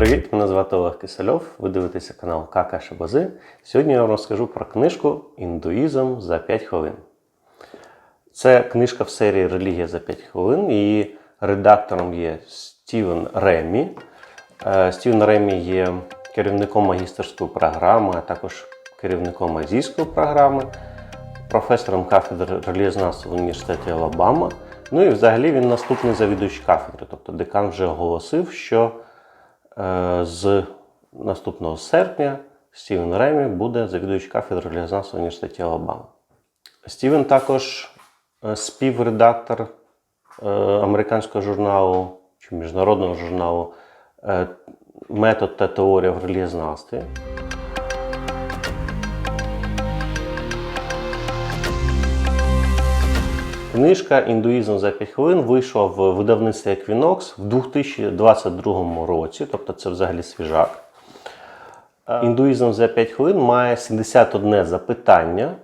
Привіт, мене звати Олег Кисельов. Ви дивитеся канал Кака Шабази. Сьогодні я вам розкажу про книжку Індуїзм за 5 хвилин. Це книжка в серії Релігія за 5 хвилин. Її редактором є Стівен Ремі. Е, Стівен Ремі є керівником магістерської програми, а також керівником азійської програми, професором кафедри релігієзнавства в університеті Алабама. Ну і взагалі він наступний завідувач кафедри. Тобто декан вже оголосив, що з наступного серпня Стівен Ремі буде завідувач кафедри релігієзнавства в університеті Алабама. Стівен також е, співредактор е, американського журналу чи міжнародного журналу е, Метод та теорія в релігієзнавстві. Книжка Індуїзм за 5 хвилин вийшла в видавництві Equinox в 2022 році, тобто це взагалі свіжак. Індуїзм за 5 хвилин має 71 запитання,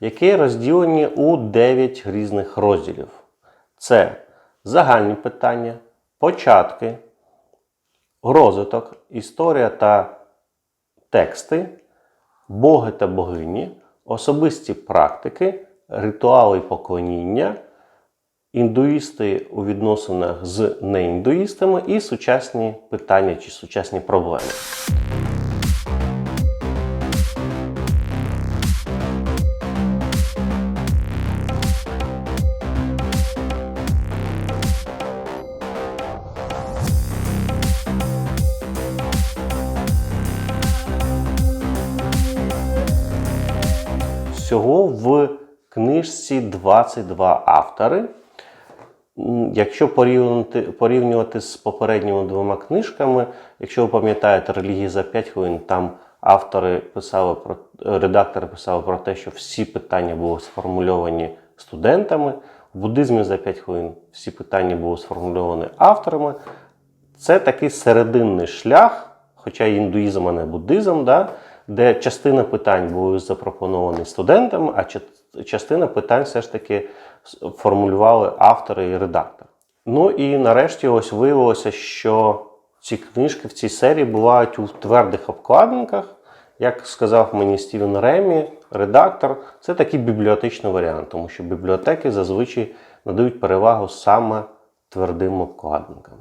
які розділені у 9 різних розділів. Це загальні питання, початки, розвиток, історія та тексти, боги та богині, особисті практики, ритуали поклоніння, індуїсти у відносинах з неіндуїстами і сучасні питання чи сучасні проблеми. Всього в книжці 22 автори. Якщо порівнювати, порівнювати з попередніми двома книжками, якщо ви пам'ятаєте релігії за 5 хвилин, там автори писали про редактори писали про те, що всі питання були сформульовані студентами. В буддизмі за 5 хвилин всі питання були сформульовані авторами. Це такий серединний шлях, хоча індуїзм, а не буддизм, да, де частина питань були запропоновані студентами, а частина питань все ж таки формулювали автори і редактор. Ну і нарешті ось виявилося, що ці книжки в цій серії бувають у твердих обкладинках. Як сказав мені Стівен Ремі, редактор, це такий бібліотечний варіант, тому що бібліотеки зазвичай надають перевагу саме твердим обкладинкам.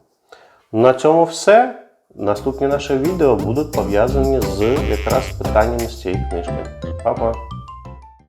На цьому все. Наступні наші відео будуть пов'язані з якраз питаннями з цієї книжки. Па-па!